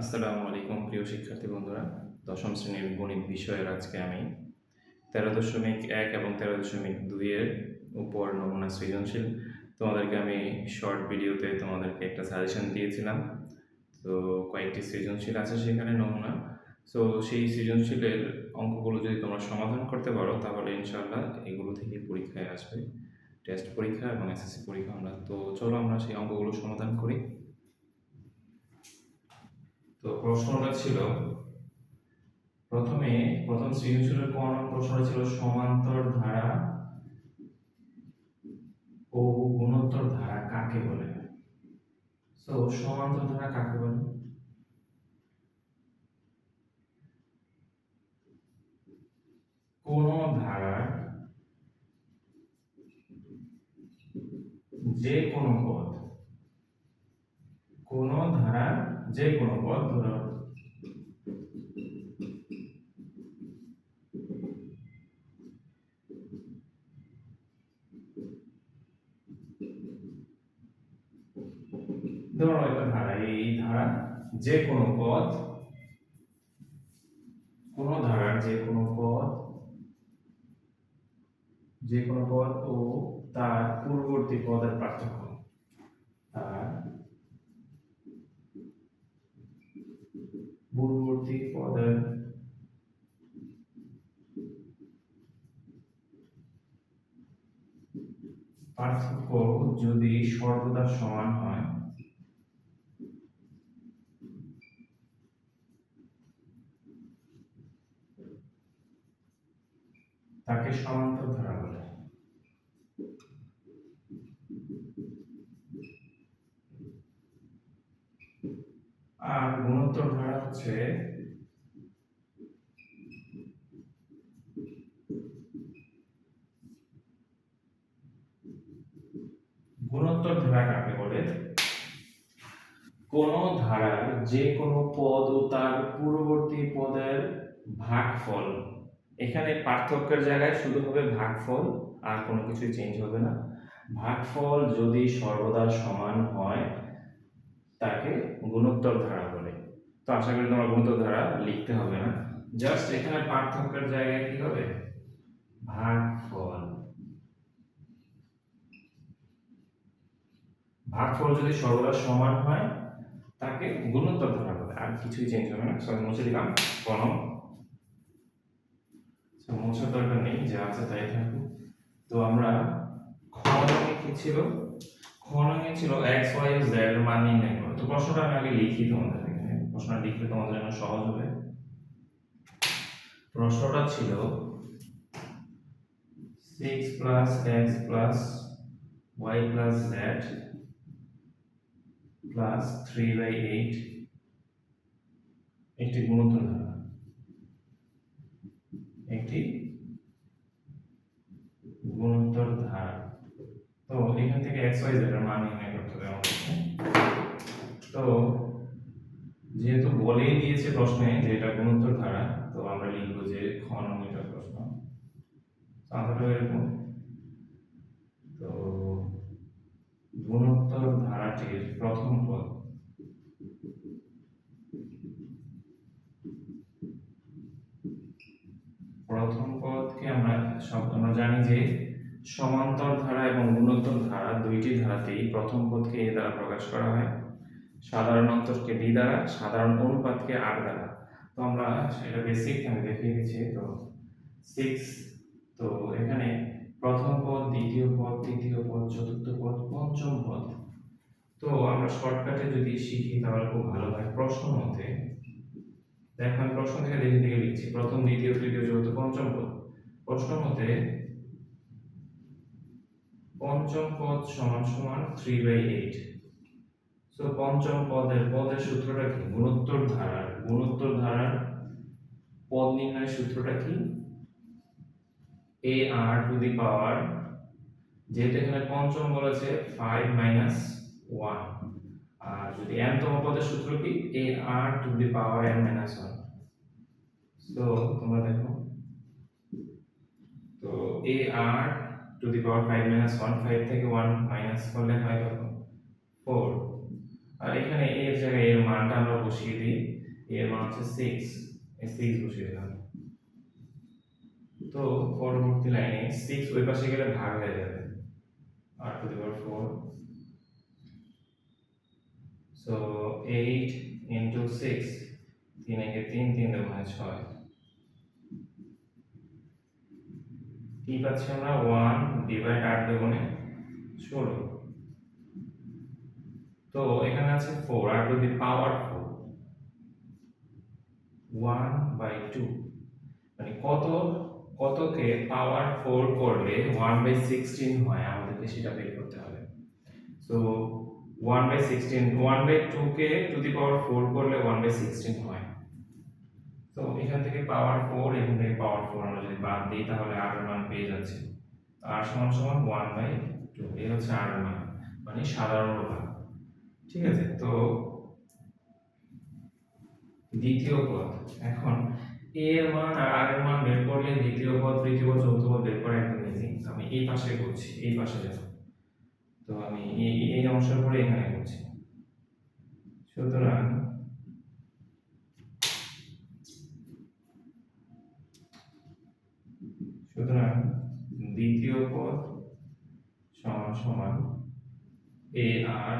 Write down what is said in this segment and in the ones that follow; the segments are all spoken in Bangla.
আসসালামু আলাইকুম, প্রিয় শিক্ষার্থী বন্ধুরা। দশম শ্রেণির গণিত বিষয়ের আজকে আমি তেরো দশমিক এক এবং তেরো দশমিক দুইয়ের উপর নমুনা সৃজনশীল। তোমাদেরকে আমি শর্ট ভিডিওতে তোমাদেরকে একটা সাজেশন দিয়েছিলাম। তো কয়েকটি সৃজনশীল আছে সেখানে নমুনা। সো সেই সৃজনশীলের অঙ্কগুলো যদি তোমরা সমাধান করতে পারো, তাহলে ইনশাআল্লাহ এগুলো থেকে পরীক্ষায় আসবে। টেস্ট পরীক্ষা এবং এসএসসি পরীক্ষা আমরা। তো চলো আমরা সেই অঙ্কগুলো সমাধান করি। তো প্রশ্নটা ছিল, প্রথমে প্রথম সৃজনশীলের কোন প্রশ্নটা ছিল সমান্তর ধারা ও গুণোত্তর ধারা কাকে বলে? তো সমান্তর ধারা কাকে বলে? কোন ধারার যে কোনো পদ, কোন ধারার যে কোনো পদ ধরো। ধরো একটা ধারা, এই ধারা, যে কোনো পদ কোন ধারার যে কোনো পদ যে কোনো পদ ও তার পূর্ববর্তী পদের পার্থক্য তার পদের পার্থক্য যদি সর্বদা সমান হয় তাকে সমান্তর ধারা বলে আর গুণোত্তর ধারা হচ্ছে গুণোত্তর ধারা কাকে বলে কোন ধারার যে কোনো পদ ও তার পূর্ববর্তী পদের ভাগফল। এখানে পার্থক্যের জায়গায় শুধু হবে ভাগফল, আর কোনো কিছুই চেঞ্জ হবে না। ভাগফল যদি সর্বদা সমান হয়, তাকে গুণোত্তর ধারা বলে। তো আশা করি তোমার গুণোত্তর ধারা লিখতে হবে না। জাস্ট এখানে পার্থক্যের জায়গায় কি হবে? ভাগফল। ভাগফল যদি সর্বদা সমান হয় তাকে গুণোত্তর ধারা বলে আর কিছুই চেঞ্জ হবে না। সরি মুছে দিলাম। কোনো মোছার দরকার নেই, যা আছে তাই থাকুক। তো আমরা খ রঙে কি ছিল? খ ছিল এক্স ওয়াই জেড মান নির্ণয় করো। তো প্রশ্নটা আমি আগে লিখি তোমাদের এখানে। প্রশ্নটা লিখলে তোমাদের জন্য সহজ হবে। প্রশ্নটা ছিল six plus x plus y plus z plus three by eight একটি গুণোত্তর ধারা। একটি গুণোত্তর ধারা। তো এখান থেকে এক্স ওয়াই জেড এর মান নির্ণয় করতে হবে তো যেহেতু বলেই দিয়েছে প্রশ্নে যে এটা গুণোত্তর ধারা, তো আমরা লিখব যে খ নম্বর প্রশ্ন আনসারটা এরকম তো গুণোত্তর ধারাটির প্রথম পদ। প্রথম পদকে আমরা সব, আমরা জানি যে সমান্তর ধারা এবং গুণোত্তর ধারা দুইটি ধারাতেই প্রথম পদকে এ দ্বারা প্রকাশ করা হয়। সাধারণ অন্তরকে ডি দ্বারা, সাধারণ অনুপাতকে আর দ্বারা। তো আমরা সেটা বেসিক আমি দেখিয়ে দিচ্ছি। তো সিক্স তো এখানে প্রথম পদ, দ্বিতীয় পদ, তৃতীয় পদ, চতুর্থ পদ, পঞ্চম পদ। তো আমরা শর্টকাটে যদি শিখি তাহলে খুব ভালো হয়। প্রশ্ন মতে, দেখো আমি প্রশ্ন থেকে দেখে দেখে লিখছি। প্রথম, দ্বিতীয়, তৃতীয়, চতুর্থ, পঞ্চম পদ। প্রশ্ন মতে, পঞ্চম পদ সমান সমান থ্রি বাই এইট সো পঞ্চম পদের পদের সূত্রটা কি? গুণোত্তর ধারার গুণোত্তর ধারার পদ নির্ণয় সূত্রটা কি? এ আর টু দি পাওয়ার যেহেতু এখানে পঞ্চম বলেছে ফাইভ মাইনাস ওয়ান আর যদি n তম পদের সূত্র কি? A r to the power n minus one তো তোমরা দেখো। তো a r to the power five minus one five থেকে ওয়ান মাইনাস করলে হয় কত? ফোর আর এখানে এর জায়গায় এর মানটা আমরা বসিয়ে দিই। এর মান হচ্ছে সিক্স সিক্স বসিয়ে দিলাম। তো পরবর্তী লাইনে সিক্স ওই পাশে গেলে ভাগ হয়ে যাবে। R to the power four so eight into six তিন একে তিন তিন দুগুণে ছয়। কি পাচ্ছি আমরা? ওয়ান ডিভাইড আট দুগুণে ষোলো। তো এখানে আছে four r to the power four one by two মানে কত? কতকে পাওয়ার ফোর করলে ওয়ান বাই সিক্সটিন হয়? আমাদেরকে সেটা বের করতে হবে। So one by sixteen one by two K to the power four করলে ওয়ান বাই সিক্সটিন হয়। তো এখান থেকে পাওয়ার ফোর এখান থেকে পাওয়ার ফোর আমরা যদি বাদ দিই, তাহলে আর মান পেয়ে যাচ্ছি। আর সমান সমান ওয়ান বাই টু এই হচ্ছে আর মান। মানে সাধারণ ভাগ ঠিক আছে? তো দ্বিতীয় পদ এখন এ এর মান আর আর এর মান বের করলে দ্বিতীয় পদ, তৃতীয় পদ, চতুর্থ পদ বের করা একদম ইজি আমি এই পাশে করছি, এই পাশে যাব। তো আমি এই এই অংশের পরে এখানে করছি। সুতরাং সুতরাং দ্বিতীয় পদ সমান সমান a r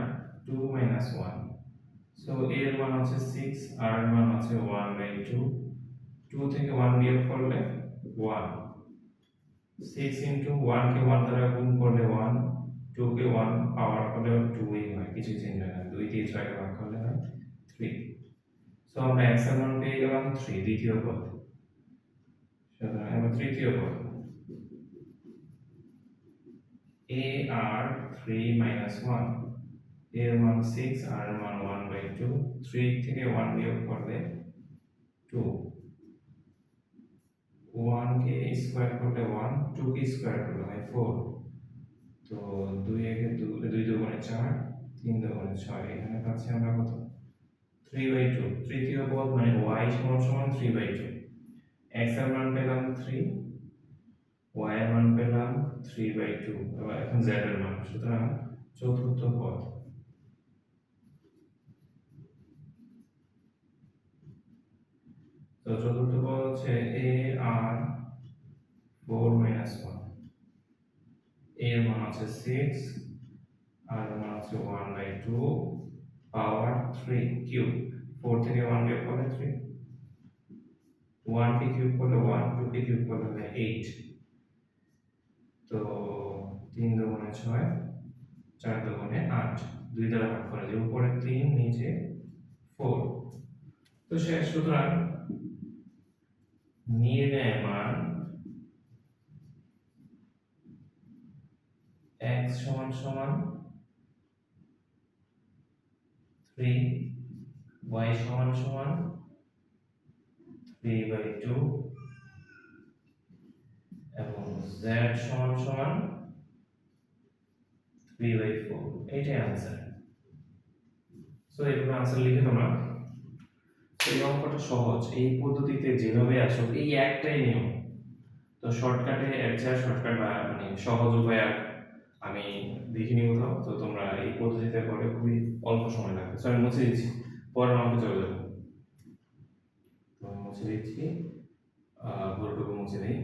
two minus one so এর মান হচ্ছে সিক্স আর মান ওয়ান বাই টু টু থেকে ওয়ান বিয়োগ করলে ওয়ান সিক্স ইন্টু ওয়ানকে ওয়ান দ্বারা গুণ করলে ওয়ান টুকে ওয়ান পাওয়ার করলে টুই হয়, কিছু চিন্তা না। দুই দিয়ে ছয়কে ভাগ করলে হয় থ্রি সো আমরা অ্যান্সার মান পেয়ে গেলাম থ্রি দ্বিতীয় পদ। সুতরাং এবার তৃতীয় পদ। এ আর থ্রি মাইনাস ওয়ানের মান সিক্স আর মান ওয়ান বাই টু থ্রি থেকে ওয়ান বিয়োগ করলে টু কে স্কোয়ার করলে ওয়ান টু কে স্কোয়ার করলে হয় ফোর তো দুই একে দুই দুগুণে চার, তিন দুগুণে ছয়, এখানে পাচ্ছি আমরা কত? থ্রি বাই টু তৃতীয় পদ মানে ওয়াই সমান সমান থ্রি বাই টু এক্সের মান পেলাম থ্রি ওয়াই এর মান পেলাম থ্রি বাই টু এখন জেড এর মান। সুতরাং চতুর্থ পদ। তো চতুর্থ পদ হচ্ছে এ আর ফোর মাইনাস ওয়ানের মান আছে সিক্স আর মান আছে one by two power three cube four থেকে ওয়ান বিয়োগ করলে থ্রি ওয়ান কে কিউব করলে ওয়ান টু কে কিউব করলে হয় এইট তো তিন দুগুণে ছয়, চার দুগুণে আট। দুই দ্বারা ভাগ করা যায় উপরে তিন, নিচে ফোর তো শেষ সুতরাং নির্ণয় মান x সমান সমান থ্রি y সমান সমান থ্রি বাই টু এবং z সমান সমান থ্রি বাই ফোর এইটাই আনসার সো এগুলো আনসার লিখে তোমরা এই অঙ্কটা সহজ। এই পদ্ধতিতে যেভাবে আসো এই একটাই নিয়ম। তো শর্টকাটে এর চেয়ে শর্টকাট বা মানে সহজ উপায় আর আমি দেখিনি কোথাও তো তোমরা এই পদ্ধতিতে করে খুবই অল্প সময় লাগবে। সো আমি মুছে দিচ্ছি। পরের অঙ্কে চলে যাব। তো মুছে দিচ্ছি। আহ, পুরোটুকু মুছে দিই।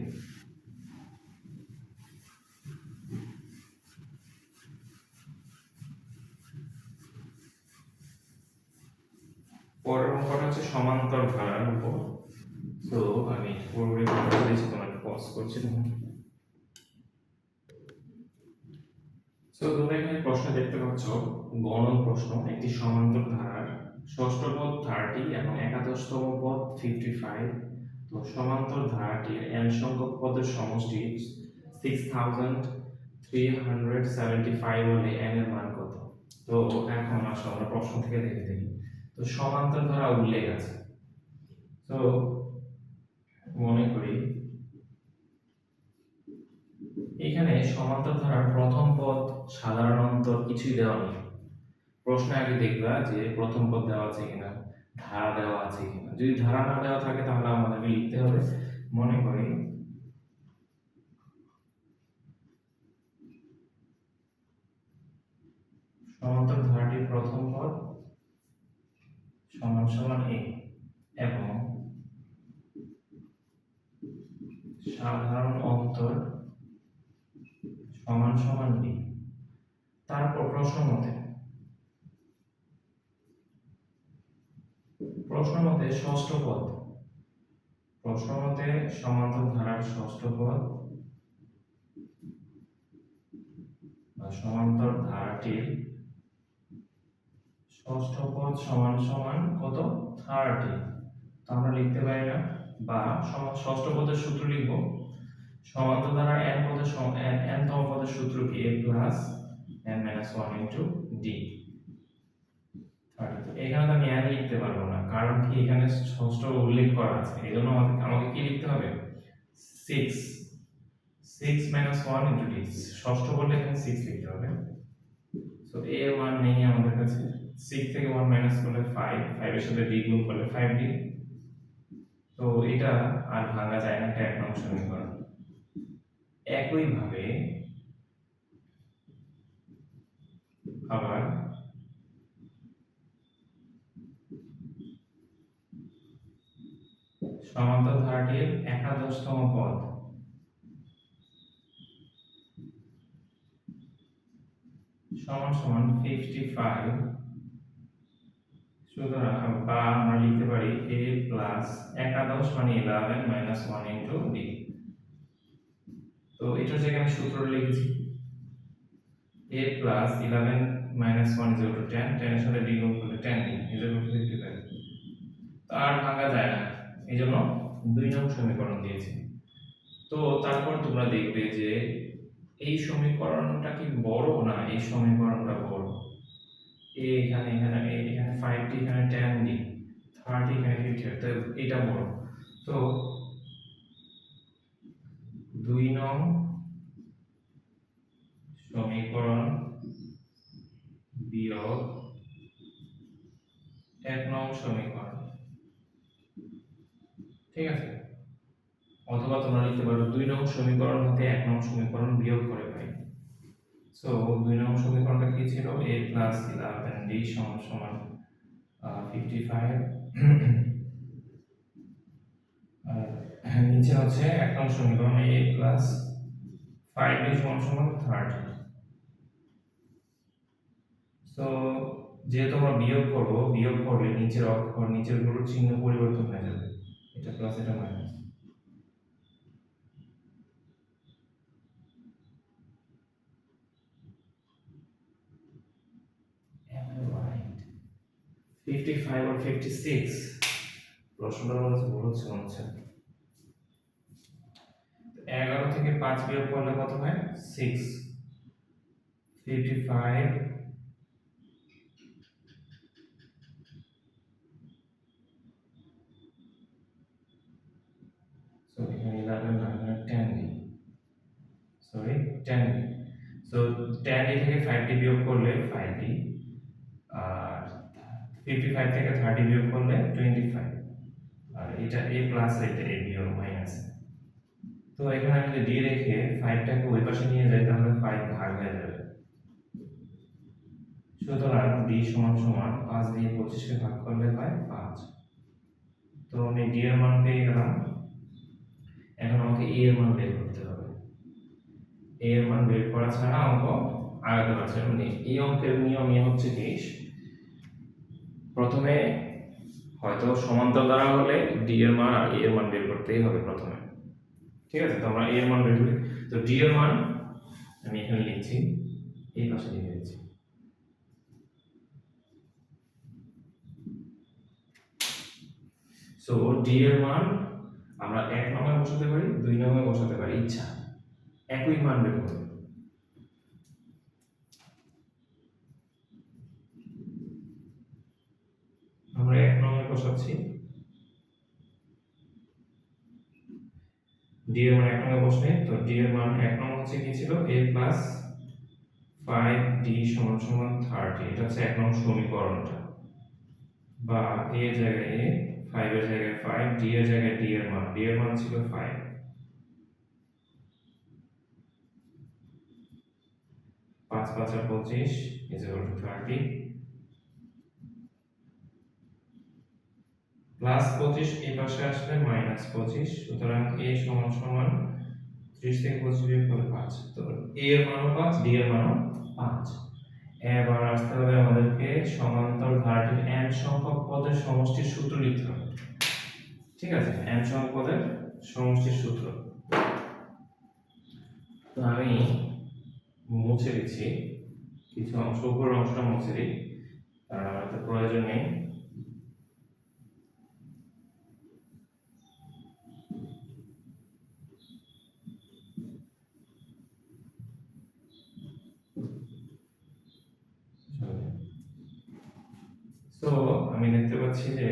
পরের অঙ্কটা হচ্ছে সমান্তর ধারার উপর। তো আমি পুরোপুরি দিচ্ছি তোমাকে পজ করছি। তখন তো তোমরা এখানে প্রশ্ন দেখতে পাচ্ছ, গণন প্রশ্ন, একটি সমান্তর ধারার, ষষ্ঠ পদ থার্টি এবং একাদশতম পদ ফিফটি ফাইভ তো সমান্তর ধারাটির এন সংখ্যক পদের সমষ্টি six thousand three hundred seventy five হলে এন এর মান কত? তো এখন আসলে আমরা প্রশ্ন থেকে দেখে দেখি। তো সমান্তর ধারা উল্লেখ আছে। তো মনে করি এখানে সমান্তর ধারার প্রথম পদ সাধারণ অন্তর কিছুই দেওয়া নেই। প্রশ্ন আগে দেখবা যে প্রথম পদ দেওয়া আছে কিনা, ধারা দেওয়া আছে কিনা। যদি ধারা না দেওয়া থাকে তাহলে আমাদেরকে লিখতে হবে। মনে করি সমান্তর ধারাটির প্রথম পদ সমান সমান এ এবং সাধারণ অন্তর সমান সমান বি তারপর প্রশ্ন মতে প্রশ্ন মতে ষষ্ঠ পদ। প্রশ্ন মতে সমান্তর ধারার ষষ্ঠ পদ বা সমান্তর ধারাটির ষষ্ঠ পদ সমান সমান কত? থার্টি তো আমরা লিখতে পারি না, বা ষষ্ঠ পদের সূত্র লিখব সমান্তর ধারার n পদের n n তম পদের সূত্র কি? a plus n minus one into d এখানে তো আমি n লিখতে পারব না, কারণ কি এখানে ষষ্ঠ উল্লেখ করা আছে, এই জন্য আমাকে আমাকে কি লিখতে হবে? Six six minus one into d ষষ্ঠ বললে এখানে সিক্স লিখতে হবে। সো এ এর মান নেই আমাদের কাছে। সিক্স থেকে ওয়ান মাইনাস করলে ফাইভ ফাইভের সাথে ডি গুণ করলে ফাইভ ডি তো এটা আর ভাঙা যায় না, এটা এক নম্বর সমীকরণ। একইভাবে আবার সমান্তর ধারাটির একাদশতম পদ। সমান সমান ফিফটি ফাইভ সুতরাং বা আমরা লিখতে পারি এ প্লাস একাদশ মানে eleven minus one into d তো এটা যেখানে সূত্র লিখেছি। A plus eleven minus one is to ten টেনের সাথে ডি গুণ করলে টেন ডি ইজ টু তো আর ভাঙা যায় না। এই জন্য দুই নং সমীকরণ দিয়েছি। তো তারপর তোমরা দেখবে যে এই সমীকরণটা কি বড় না এই সমীকরণটা বড়? এ এখানে এখানে এখানে ফাইভ ডি এখানে টেন ডি থার্টি এখানে ফিফটি তো এটা বড়। তো দুই নং সমীকরণ বিয়োগ এক নং সমীকরণ। ঠিক আছে? অথবা তোমরা লিখতে পারো দুই নং সমীকরণ হতে এক নং সমীকরণ বিয়োগ করে পাই। সো দুই নং সমীকরণটা কি ছিল? A প্লাস ইলেভেন ডি সমান সমান ফিফটি ফাইভ নিচে হচ্ছে এক নং সমীকরণ এ প্লাস ফাইভ ডি সমান সমান থার্টি তো যেহেতু আমরা বিয়োগ করব, বিয়োগ করলে নিচের অক্ষর নিচেরগুলোর চিহ্ন পরিবর্তন হয়ে যাবে। এটা প্লাস এটা মাইনাস I right? 55 or 56 প্রশ্নটা আমার কাছে ভুল হচ্ছে এগারো থেকে পাঁচ বিয়োগ করলে কত হয়? Six fifty five sorry ten so ten d থেকে ফাইভ বিয়োগ করলে ফাইভ আর ফিফটি ফাইভ থেকে থার্টি বিয়োগ করলে টোয়েন্টি ফাইভ আর এটা এ প্লাস এটা এ বিয়োগ মাইনাস তো এখানে আমি যদি ডি রেখে ফাইভটাকে ওই পাশে নিয়ে যাই, তাহলে ফাইভ ভাগ হয়ে যাবে। সুতরাং ডি সমান সমান পাঁচ দিয়ে পঁচিশকে ভাগ করলে হয় পাঁচ। তো আমি ডি এর মান পেয়ে গেলাম। এখন আমাকে এ এর মান বের করতে হবে। এ এর মান বের করা ছাড়া অঙ্ক আগাতে পারছে। মানে এই অঙ্কের নিয়ম ইয়ে হচ্ছে কি, প্রথমে হয়তো সমান্তর দ্বারা হলে ডি এর মান আর এ এর মান বের করতেই হবে প্রথমে। ঠিক আছে? তো আমরা এর মান বের করি। তো ডি এর মান আমি এখানে লিখছি, এই পাশে লিখে দিচ্ছি। সো ডি এর মান আমরা এক নম্বরে বসাতে পারি, দুই নম্বরে বসাতে পারি, ইচ্ছা। একই মান বের করবে আমরা এক নম্বরে বসাচ্ছি। ডি এর মান এক নম্বরে বসলে তো ডি এর মান এক নম্বর হচ্ছে কি ছিল? A প্লাস ফাইভ ডি সমান সমান থার্টি এটা হচ্ছে এক নম্বর সমীকরণটা। বা এর জায়গায় a ফাইভ এর জায়গায় ফাইভ ডি এর জায়গায় ডি এর মান। ডি এর মান ছিল ফাইভ পাঁচ পাঁচ আর পঁচিশ ইজ থার্টি প্লাস পঁচিশ, এই পাশে আসলে মাইনাস পঁচিশ, সুতরাং এ সমান সমান ত্রিশ থেকে পঁচিশ বিয়োগ করে পাঁচ। তো এ এর মানও পাঁচ ডি এর মানও পাঁচ। এবার আসতে হবে আমাদেরকে সমান্তর ধারাটির এন সংখ্যক পদের সমষ্টির সূত্র লিখতে হবে। ঠিক আছে? এন সংখ্যক পদের সমষ্টির সূত্র। তো আমি মুছে দিচ্ছি। কিছু অংশ, উপরের অংশটা মুছে দিই। কারণ তো প্রয়োজন নেই। তো আমি দেখতে পাচ্ছি যে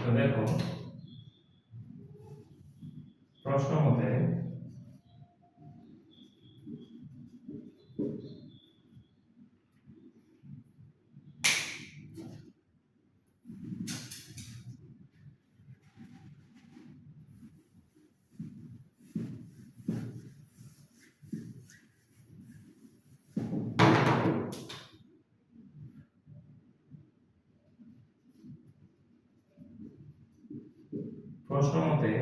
তো দেখো প্রশ্ন মতে প্রশ্ন মতে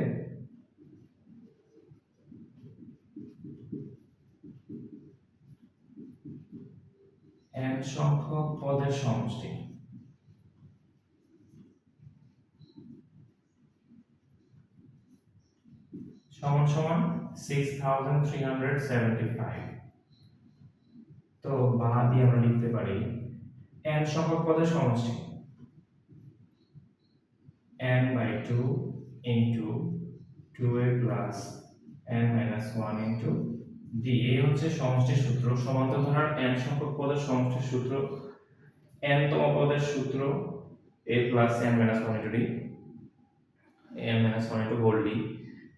n সংখ্যক পদের সমষ্টি। সমান সমান তো বা দিয়ে আমরা লিখতে পারি n সংখ্যক পদের সমষ্টি। n by 2 into 2a plus n minus 1 into d এই হচ্ছে সমষ্টির সূত্র। সমান্তর ধারার n সংখ্যক পদের সমষ্টির সূত্র n তম পদের সূত্র, a plus n minus 1 into d, n minus 1 into whole d,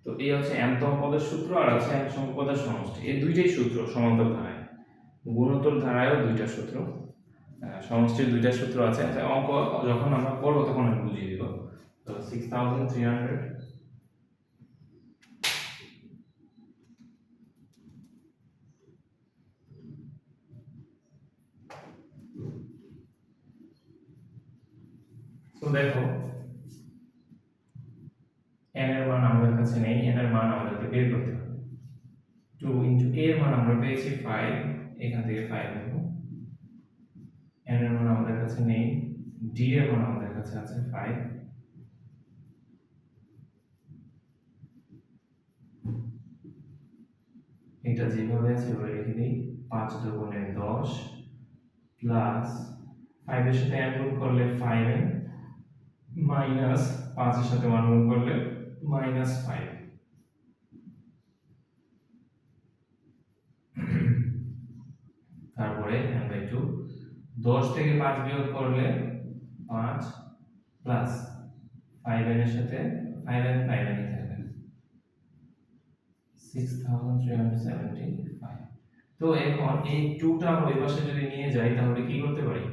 তো এই হচ্ছে n তম পদের সূত্র আর আছে n সংখ্যক পদের সমষ্টি। এই দুইটাই সূত্র সমান্তর ধারায়। গুণোত্তর ধারায়ও দুইটা সূত্র। সমষ্টির দুইটা সূত্র আছে। অঙ্ক যখন আমরা করব তখন আমি বুঝিয়ে দিব। তো সিক্স থাউজেন্ড থ্রি হান্ড্রেড তো দেখো, n এর মান আমাদের কাছে নেই, n এর মান আমাদেরকে বের করতে হবে। টু ইন্টু a এর মান আমরা পেয়েছি ফাইভ এখান থেকে ফাইভ নেব। n এর মান আমাদের কাছে নেই, d এর মান আমাদের কাছে আছে ফাইভ এটা যেভাবে আছে ওভাবে রেখে দিই। পাঁচ দুগুণে দশ প্লাস ফাইভের সাথে গুণ করলে ফাইভ এন মাইনাস পাঁচের সাথে ওয়ান গুণ করলে মাইনাস ফাইভ। তারপরে এন বাই টু দশ থেকে পাঁচ বিয়োগ করলে পাঁচ প্লাস ফাইভ এনের সাথে ফাইভ এন ফাইভ এনই থাকবে। Six thousand three hundred five তো এখন এই টুটা ওই পাশে যদি নিয়ে যাই, তাহলে কি করতে পারি?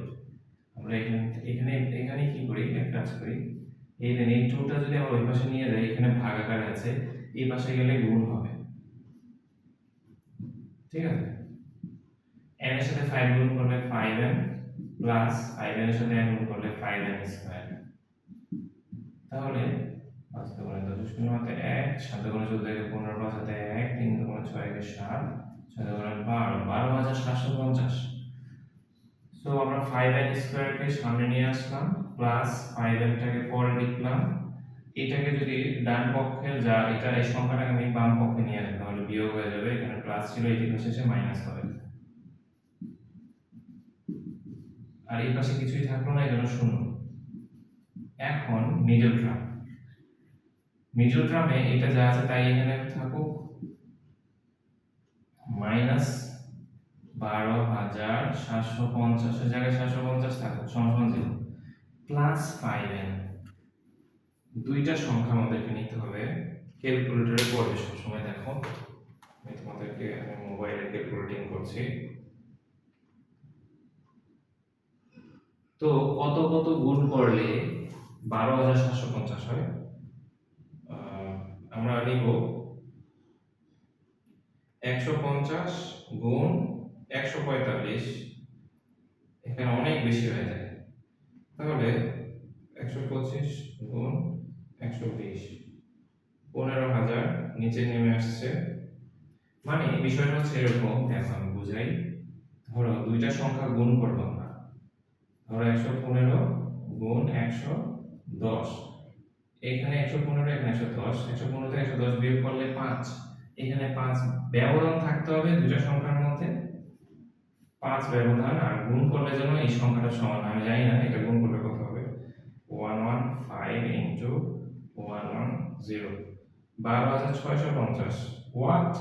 আমরা এখানে এখানে এখানে কি করি, এক কাজ করি। এই দেন এই টুটা যদি আমরা ওই পাশে নিয়ে যাই, এখানে ভাগ আকারে আছে, এই পাশে গেলে গুণ হবে। ঠিক আছে? এর সাথে 5 গুণ করলে ফাইভ 5n প্লাস 5n এর সাথে n গুণ করলে 5n স্কয়ার তাহলে পাঁচ দুগুণে দশ শূন্য হাতে এক সাত দুগুণে চোদ্দ একে পনেরো পাঁচ হাতে এক, তিন দুগুণে ছয় একে সাত, ছয় দুগুণে বারো বারো হাজার সাতশো পঞ্চাশ। সো আমরা ফাইভ এন স্কোয়ারকে সামনে নিয়ে আসলাম প্লাস ফাইভ এনটাকে পরে লিখলাম। এটাকে যদি ডান পক্ষে যা, এটা এই সংখ্যাটাকে আমি বাম পক্ষে নিয়ে আসব, তাহলে বিয়োগ হয়ে যাবে, এখানে প্লাস ছিল এটিকে শেষে মাইনাস হবে। আর এই পাশে কিছুই থাকল না এই জন্য শূন্য। এখন মিডল টার্ম মিডল টার্মে এটা যা আছে তাই এখানে থাকুক। মাইনাস বারো হাজার সাতশো পঞ্চাশের জায়গায় সাতশো পঞ্চাশ থাকুক সমান জিরো। প্লাস ফাইভ এন দুইটা সংখ্যা আমাদেরকে নিতে হবে। ক্যালকুলেটরে পড়বে সবসময়, দেখো। আমি তোমাদেরকে আমি মোবাইলে ক্যালকুলেটিং করছি। তো কত কত গুণ করলে বারো হাজার সাতশো পঞ্চাশ হয়? আমরা নিব একশো পঞ্চাশ গুণ একশো পঁয়তাল্লিশ, এখানে অনেক বেশি হয়ে যায়। তাহলে একশো পঁচিশ গুণ একশো বিশ, পনেরো হাজার নিচে নেমে আসছে। মানে বিষয়টা হচ্ছে এরকম আমি বুঝাই। ধরো দুইটা সংখ্যা গুণ করব আমরা। ধরো একশো পনেরো গুণ একশো দশ, এখানে একশো পনেরো, এখানে একশো দশ, একশো পনেরো থেকে একশো দশ বিয়োগ করলে পাঁচ, এখানে পাঁচ ব্যবধান থাকতে হবে দুইটা সংখ্যার মধ্যে। পাঁচ ব্যবধান আর গুণ করলে যেন এই সংখ্যাটা সমান আমি জানি না এটা গুণ করলে কত হবে। One one five into one one zero. বারো হাজার ছয়শো পঞ্চাশ। হোয়াট?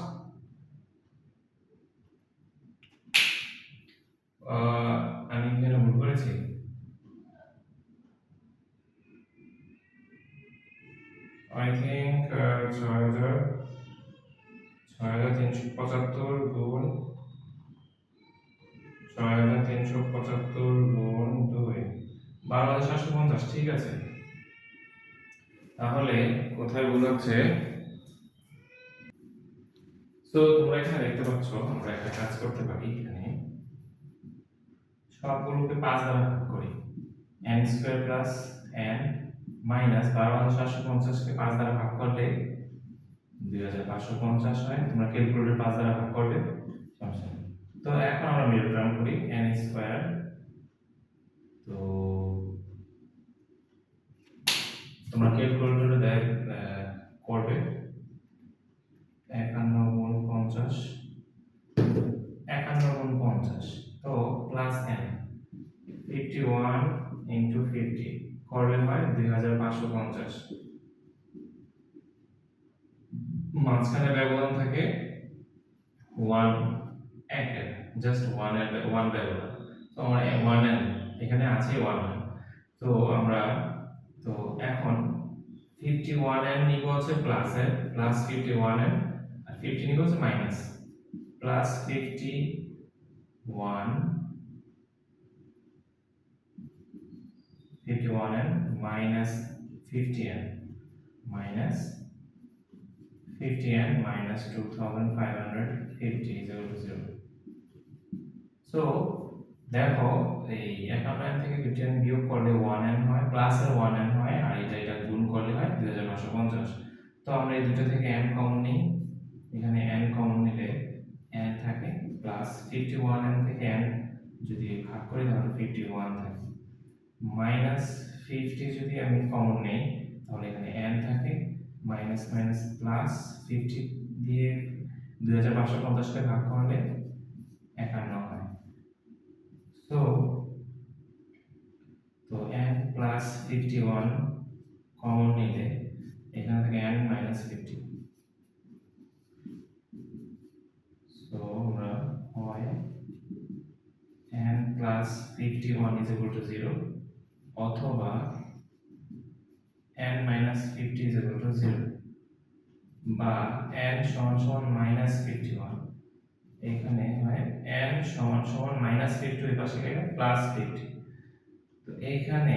আমি এখানে ভুল করেছি? ছয় হাজার তিনশো পঁচাত্তর গুণ ছয় হাজার তিনশো পঁচাত্তর গুণ দুই। বারো হাজার সাতশো পঞ্চাশ, ঠিক আছে? তাহলে কোথায় হচ্ছে? তো তোমরা এখানে দেখতে পাচ্ছ, আমরা একটা কাজ করতে পারি এখানে। সবগুলোকে পাঁচ দ্বারা ভাগ করি। N square plus n minus বারো হাজার সাতশো পঞ্চাশকে পাঁচ দ্বারা ভাগ করলে দুই হাজার পাঁচশো পঞ্চাশ হয়। তোমরা ক্যালকুলেটর পাঁচ দ্বারা ভাগ করবে সমস্যা তো এখন আমরা টার্ম করি এন স্কোয়ার। তো তোমরা ক্যালকুলেটরে দেখ করবে। একান্ন গুণ পঞ্চাশ। একান্ন গুণ পঞ্চাশ, তো plus n fifty one into fifty করলে হয় দুই হাজার পাঁচশো পঞ্চাশ। মাঝখানে ব্যবধান থাকে ওয়ান একের জাস্ট ওয়ানের ওয়ান ব্যবধান তো আমরা ওয়ান এন এখানে আছে ওয়ান এন তো আমরা, তো এখন ফিফটি ওয়ান এন নিব হচ্ছে প্লাস এর প্লাস ফিফটি ওয়ান এন আর ফিফটি নিব হচ্ছে minus plus fifty one fifty one n minus fifty n minus 50 and minus 2550 is equal to 0 so, দেখো, এই একান্ন n থেকে 50 n বিয়োগ করলে 1 n হয় প্লাস এর 1 n হয়, আর এটা এটা গুণ করলে হয় 2550 তো আমরা এই দুটো থেকে n কমন নিই। এখানে n কমন নিলে n থাকে প্লাস 51 n থেকে n যদি ভাগ করি, তাহলে 51 থাকে। মাইনাস 50 যদি আমি কমন নেই, তাহলে এখানে n থাকে। মাইনাস মাইনাস প্লাস ফিফটি দিয়ে দুই হাজার পাঁচশো পঞ্চাশকে ভাগ করলে একান্ন তো n plus fifty one common নিলে এখানে থেকে এন মাইনাস ফিফটি সো আমরা হয় plus fifty one is equal to zero অথবা n minus 50 is equal to 0 বা n সমান সমান minus 51 এখানে হয় n সমান সমান minus 50 এই পাশে গেলে plus 50 তো এইখানে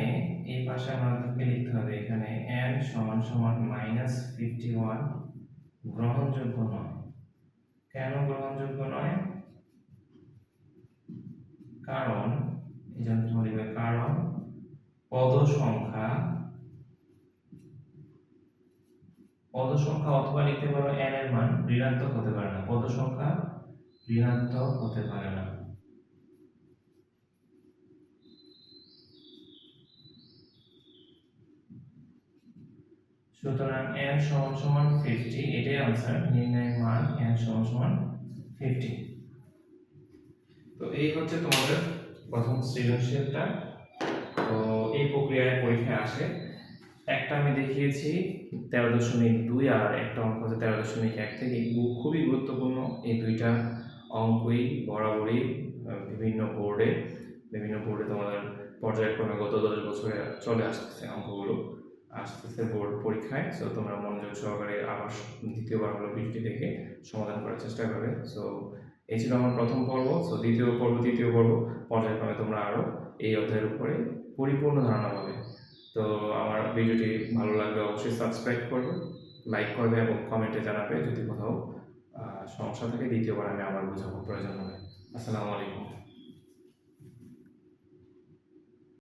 এই পাশে আমাদেরকে লিখতে হবে, এখানে n সমান সমান minus 51 গ্রহণযোগ্য নয়। কেন গ্রহণযোগ্য নয়? কারণ, এই জন্য তোমরা লিখবে, কারণ পদ সংখ্যা পদ সংখ্যা অথবা লিখতে পারো এন এর মান ঋণাত্মক হতে পারে না। পদ সংখ্যা ঋণাত্মক হতে পারে না। সুতরাং n সমান সমান 50 এটাই আনসার নির্ণয়ের মান n সমান সমান 50 তো এই হচ্ছে তোমাদের প্রথম সৃজনশীলটা। তো এই প্রক্রিয়ায় পরীক্ষায় আসে। একটা আমি দেখিয়েছি তেরো দশমিক দুই আর একটা অঙ্ক তেরো দশমিক এক। থেকে খুবই গুরুত্বপূর্ণ এই দুইটা অঙ্কই বরাবরই বিভিন্ন বোর্ডে বিভিন্ন বোর্ডে তোমাদের পর্যায়ক্রমে গত দশ বছরে চলে আসতেছে অঙ্কগুলো। আসতেছে বোর্ড পরীক্ষায় সো তোমরা মনোযোগ সহকারে আবার দ্বিতীয়বার হলো ভিডিওটি দেখে সমাধান করার চেষ্টা করবে। সো এই ছিল আমার প্রথম পর্ব সো দ্বিতীয় পর্ব, তৃতীয় পর্ব, পর্যায়ক্রমে তোমরা আরও এই অধ্যায়ের উপরে পরিপূর্ণ ধারণা পাবে। তো আমার ভিডিওটি ভালো লাগলে অবশ্যই সাবস্ক্রাইব করবে লাইক করবে এবং কমেন্টে জানাবে যদি কোথাও সমস্যা থাকে দ্বিতীয়বার আমি আবার বোঝাবো প্রয়োজন হবে। আসসালামু আলাইকুম।